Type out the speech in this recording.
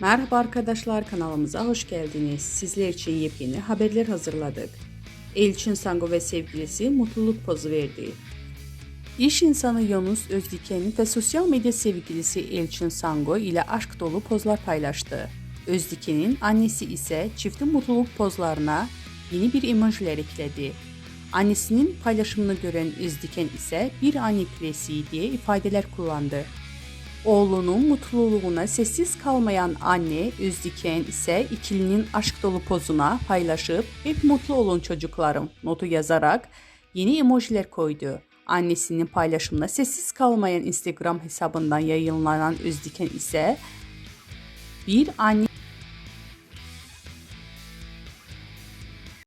Merhaba arkadaşlar kanalımıza hoş geldiniz. Sizler için yepyeni haberler hazırladık. Elçin Sango ve sevgilisi mutluluk pozu verdi. İş insanı Yunus Özdiken ve sosyal medya sevgilisi Elçin Sango ile aşk dolu pozlar paylaştı. Özdiken'in annesi ise çiftin mutluluk pozlarına yeni bir emojiler ekledi. Annesinin paylaşımını gören Özdiken ise bir anne klasiği diye ifadeler kullandı. Oğlunun mutluluğuna sessiz kalmayan anne Özdiken ise ikilinin aşk dolu pozuna paylaşıp hep mutlu olun çocuklarım notu yazarak yeni emojiler koydu. Annesinin paylaşımına sessiz kalmayan Instagram hesabından yayınlanan Özdiken ise bir anne